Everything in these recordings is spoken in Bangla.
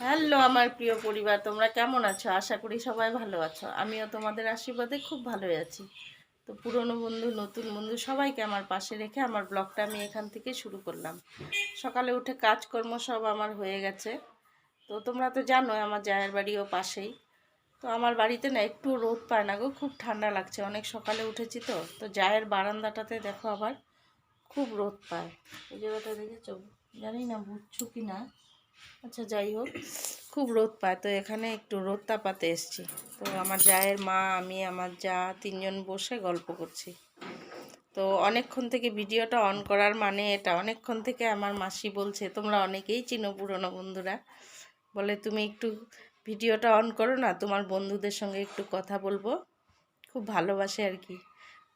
হ্যালো আমার প্রিয় পরিবার, তোমরা কেমন আছো? আশা করি সবাই ভালো আছো। আমিও তোমাদের আশীর্বাদে খুব ভালোই আছি। তো পুরনো বন্ধু, নতুন বন্ধু সবাইকে আমার পাশে রেখে আমার ব্লগটা আমি এখান থেকে শুরু করলাম। সকালে উঠে কাজকর্ম সব আমার হয়ে গেছে। তো তোমরা তো জানো আমার জায়ের বাড়িও পাশেই। তো আমার বাড়িতে না একটু রোদ পায় না গো, খুব ঠান্ডা লাগছে। অনেক সকালে উঠেছি তো তো জায়ের বারান্দাটাতে দেখো আবার খুব রোদ পায়। এই জায়গাটা দেখেছ? জানি না, বুঝছ কি না আচ্ছা যাই হোক, খুব রোদ পায়, তো এখানে একটু রোদ তাপাতে এসছি। তো আমার জায়ের মা, আমি, আমার যা, তিনজন বসে গল্প করছি। তো অনেকক্ষণ থেকে ভিডিওটা অন করার মানে এটা। অনেকক্ষণ থেকে আমার মাসি বলছে, তোমরা অনেকেই চিনো পুরনো বন্ধুরা। বলে, তুমি একটু ভিডিওটা অন করো না, তোমার বন্ধুদের সঙ্গে একটু কথা বলব। খুব ভালোবাসে আর কি।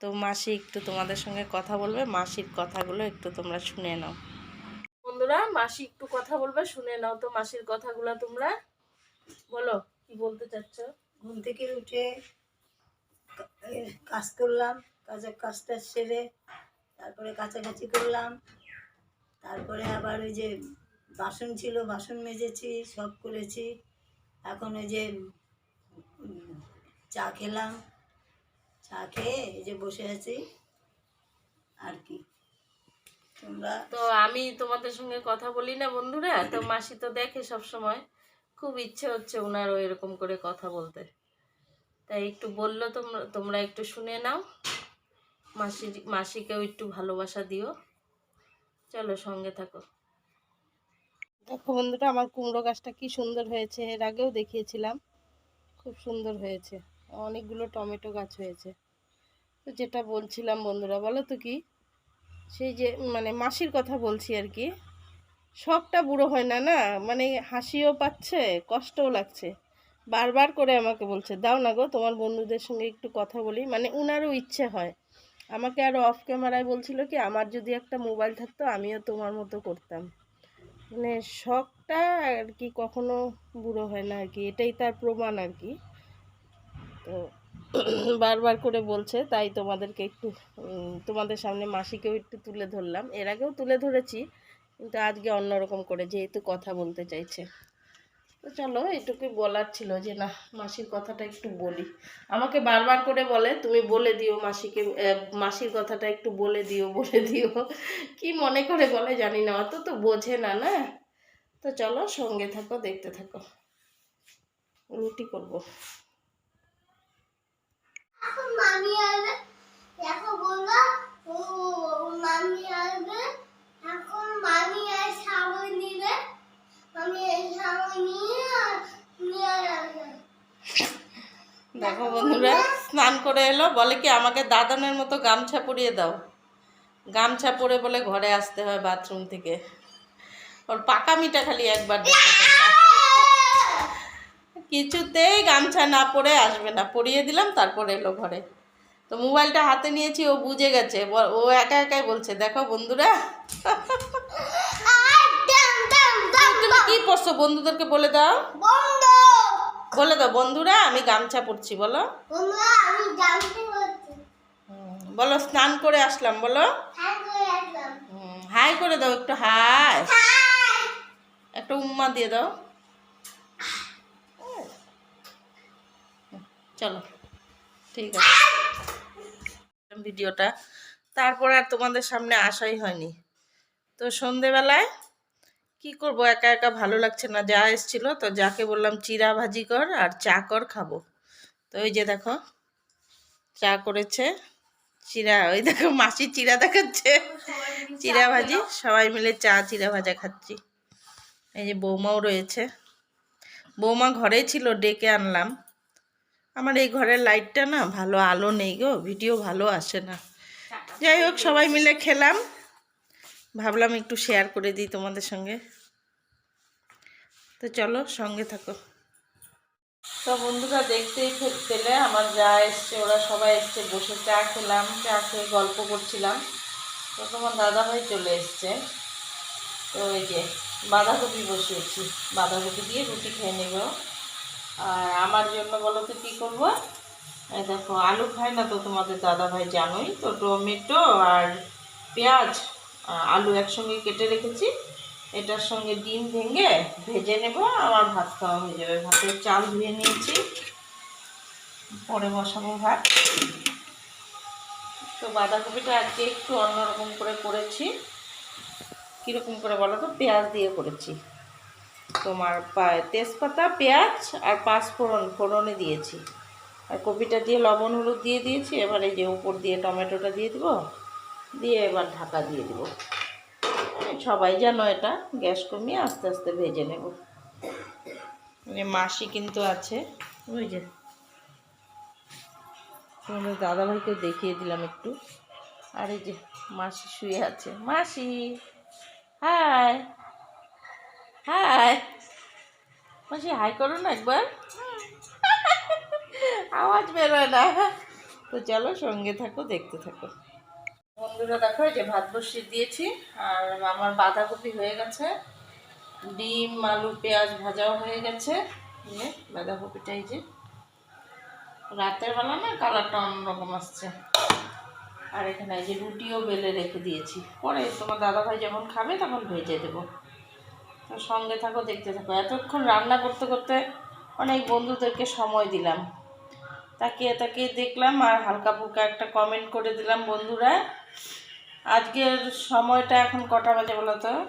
তো মাসি একটু তোমাদের সঙ্গে কথা বলবে, মাসির কথাগুলো একটু তোমরা শুনে নাও। বন্ধুরা মাসি একটু কথা বলবে, শুনে নাও তো মাসির কথাগুলো তোমরা। বলো, কি বলতে চাচ্ছ? ঘুম থেকে উঠে কাজ করলাম, কাজের কাজটা সেরে তারপরে কাছাকাছি করলাম। তারপরে আবার ওই যে বাসন ছিল, বাসন মেজেছি, সব করেছি। এখন ওই যে চা খেলাম। চা খেয়ে এই যে বসে আছি। আর কি? তো আমি তোমাদের সঙ্গে কথা বলি না বন্ধুরা। তো মাসি তো দেখে সব সময় খুব ইচ্ছে হচ্ছে ওনারও এরকম করে কথা বলতে। তাই একটু বলল তোমরা তোমরা একটু শুনে নাও। মাসি মাসিকেও একটু ভালোবাসা দিও। চলো সঙ্গে থাকো। দেখো বন্ধুরা আমার কুমড়ো গাছটা কি সুন্দর হয়েছে। এর আগেও দেখিয়েছিলাম। খুব সুন্দর হয়েছে। অনেকগুলো টমেটো গাছ হয়েছে। তো যেটা বলছিলাম বন্ধুরা বলো তো কি? সেই যে মানে মাসির কথা বলছি আর কি, শখটা বুড়ো হয় না না? মানে হাসিও পাচ্ছে, কষ্টও লাগছে। বারবার করে আমাকে বলছে, দাও না গো, তোমার বন্ধুদের সঙ্গে একটু কথা বলি। মানে উনারও ইচ্ছে হয়। আমাকে আরও অফ ক্যামেরায় বলছিল কি, আমার যদি একটা মোবাইল থাকতো, আমিও তোমার মতো করতাম। মানে শখটা আর কি কখনো বুড়ো হয় না আর কি, এটাই তার প্রমাণ আর কি। তো বারবার করে বলছে, তাই তোমাদেরকে একটু তোমাদের সামনে মাসিকেও একটু তুলে ধরলাম। এর আগেও তুলে ধরেছি, কিন্তু আজকে অন্যরকম করে, যেহেতু কথা বলতে চাইছে। তো চলো এটুকুই বলার ছিল যে, না, মাসির কথাটা একটু বলি। আমাকে বারবার করে বলে, তুমি বলে দিও মাসিকে মাসির কথাটা একটু বলে দিও বলে দিও। কি মনে করে বলে জানি না, অত তো বোঝে না না? তো চলো, সঙ্গে থাকো, দেখতে থাকো। রুটি করব এখন মামি আসবে দেখো বলল ও মামি আসবে এখন মামি আর সাবন নিবে মামি এই সাবন নিয়ে নিয়ে আসবে দেখো বন্ধুরা স্নান করে এলো বলে কি আমাকে দাদানের মতো গামছা পরিয়ে দাও। গামছা পরে বলে ঘরে আসতে হয় বাথরুম থেকে। ওর পাকা পাকামিটা খালি একবার দেখতে কিছুতেই গামছা না পরে আসবে না পরিয়ে দিলাম তারপর এলো ঘরে। তো মোবাইলটা হাতে নিয়েছি ও বুঝে গেছে ও একা একাই বলছে দেখো বন্ধুরা তুমি কি পড়ছো বন্ধুদেরকে বলে দাও। বলে দাও বন্ধুরা আমি গামছা পরছি বলো। বলো স্নান করে আসলাম বলো। হাই করে দাও একটু হাই। হাই। একটা উম্মা দিয়ে দাও। চলো ঠিক আছে। ভিডিওটা তারপর আর তোমাদের সামনে আসাই হয়নি। তো সন্ধেবেলায় কি করব? একা একা ভালো লাগছে না। যা এসছিল তো যাকে বললাম চিরা ভাজি কর আর চা কর খাব। তো ওই যে দেখো, চা করেছে চিরা। ওই দেখো মাসি চিরা দেখাচ্ছে। চিরা ভাজি, সবাই মিলে চা চিরা ভাজা খাচ্ছি। এই যে বৌমাও রয়েছে। বৌমা ঘরে ছিল, ডেকে আনলাম। আমার এই ঘরের লাইটটা না, ভালো আলো নেই গো, ভিডিও ভালো আসে না। যাই হোক, সবাই মিলে খেলাম। ভাবলাম একটু শেয়ার করে দিই তোমাদের সঙ্গে। তো চলো সঙ্গে থাকো। তো বন্ধুরা দেখতেই পেলে, আমার যা এসছে, ওরা সবাই এসছে, বসে চা খেলাম, চা খেয়ে গল্প করছিলাম। তো তোমার দাদাভাই চলে এসছে। তো এই যে, বাঁধাকপি বসিয়েছি। বাঁধাকপি দিয়ে রুটি খেয়ে নেব। আর আমার জন্য বলো তো কী করব? দেখো, আলু খায় না তো তোমাদের দাদাভাই জানোই। তো টমেটো আর পেঁয়াজ আলু একসঙ্গে কেটে রেখেছি। এটার সঙ্গে ডিম ভেঙে ভেজে নেব, আমার ভাত খাওয়া হয়ে যাবে। ভাতের চাল ধুয়ে নিয়েছি। পরে বসাবো ভাত। তো বাঁধাকপিটা আজকে একটু অন্যরকম করে করেছি। কীরকম করে বলো তো? পেঁয়াজ দিয়ে করেছি। তোমার তেজপাতা, পেঁয়াজ আর পাঁচ ফোড়ন, ফোড়নে দিয়েছি। আর কপিটা দিয়ে লবণ, হলুদ দিয়ে দিয়েছি। এবার এই যে উপর দিয়ে টমেটোটা দিয়ে দিব। দিয়ে এবার ঢাকা দিয়ে দিব। সবাই জানো এটা গ্যাস কমিয়ে আস্তে আস্তে ভেজে নেব। মানে মাসি কিন্তু আছে। যে। তোমাদের দাদাভাইকে দেখিয়ে দিলাম একটু। আর এই যে মাসি শুয়ে আছে। মাসি, হাই হাই। মাসি, হাই করো না একবার। আওয়াজ বেরোয় না। তো চলো সঙ্গে থাকো, দেখতে থাকো। বন্ধুরা দেখো যে ভাত বসিয়ে দিয়েছি, আর আমার বাঁধাকপি হয়ে গেছে, ডিম, আলু, পেঁয়াজ ভাজাও হয়ে গেছে। এই যে বাঁধাকপিটা এই যে রাতের বেলা না কালারটা অন্যরকম আসছে। আর এখানে এই যে রুটিও বেলে রেখে দিয়েছি। পরে তোমার দাদাভাই যখন খাবে তখন ভেজে দেবো। তো সঙ্গে থাকো, দেখতে থাকো। এতক্ষণ রান্না করতে করতে অনেক বন্ধুদেরকে সময় দিলাম। তাকিয়ে তাকিয়ে দেখলাম আর হালকা ফুলকা একটা কমেন্ট করে দিলাম বন্ধুরা। আজকের সময়টা এখন কটা বাজে বলো তো?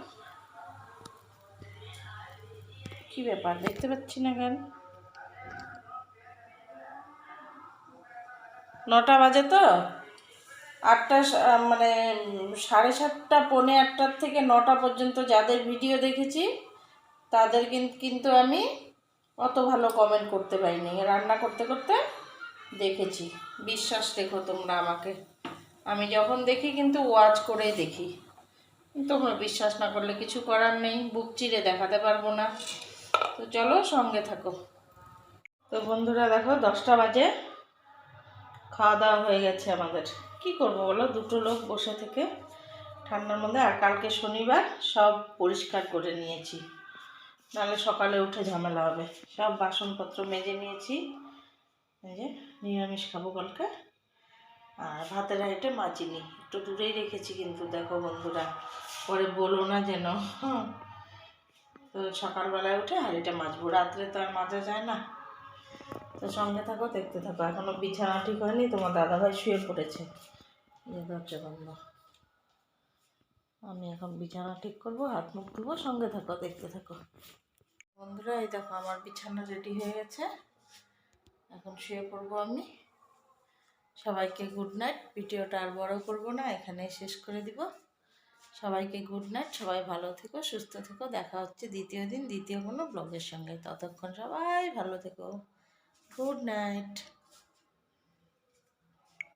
কি ব্যাপার, দেখতে পাচ্ছি না কেন? নটা বাজে তো? আটটা মানে সাড়ে সাতটা, পৌনে আটটার থেকে নটা পর্যন্ত যাদের ভিডিও দেখেছি, তাদের কিন- কিন্তু আমি অত ভালো কমেন্ট করতে পারিনি। রান্না করতে করতে দেখেছি। বিশ্বাস রেখো তোমরা আমাকে। আমি যখন দেখি কিন্তু ওয়াচ করেই দেখি। তোমরা বিশ্বাস না করলে কিছু করার নেই। বুক চিরে দেখাতে পারব না। তো চলো সঙ্গে থাকো। তো বন্ধুরা দেখো, দশটা বাজে। খাওয়া দাওয়া হয়ে গেছে আমাদের। কি করব বলো? দুটো লোক বসে থেকে ঠান্ডার মধ্যে আর কালকে শনিবার সব পরিষ্কার করে নিয়েছি। নাহলে সকালে উঠে ঝামেলা হবে। সব বাসনপত্র মেজে নিয়েছি। এই যে নিরামিষ খাব কালকে। আর ভাতের হাঁড়িটা মাজিনি একটু দূরেই রেখেছি কিন্তু দেখো বন্ধুরা, পরে বলো না যেন। তো সকালবেলায় উঠে হাঁড়িটা মাজবো। রাত্রে তো আর মাজা যায় না। তো সঙ্গে থাকো, দেখতে থাকো। এখনও বিছানা ঠিক হয়নি, তোমার দাদাভাই শুয়ে পড়েছে। দরজা বন্ধ। আমি এখন বিছানা ঠিক করব, হাত মুখ ধুবো, সঙ্গে থাকো, দেখতে থাকো। বন্ধুরা, এই দেখো আমার বিছানা রেডি হয়ে গেছে। এখন শুয়ে পড়ব আমি। সবাইকে গুড নাইট ভিডিওটা আর বড় করব না এখানে শেষ করে দিব। সবাইকে গুড নাইট সবাই ভালো থেকো, সুস্থ থেকো। দেখা হচ্ছে দ্বিতীয় দিন, দ্বিতীয় কোনো ব্লগের সঙ্গে। ততক্ষণ সবাই ভালো থেকো। Good night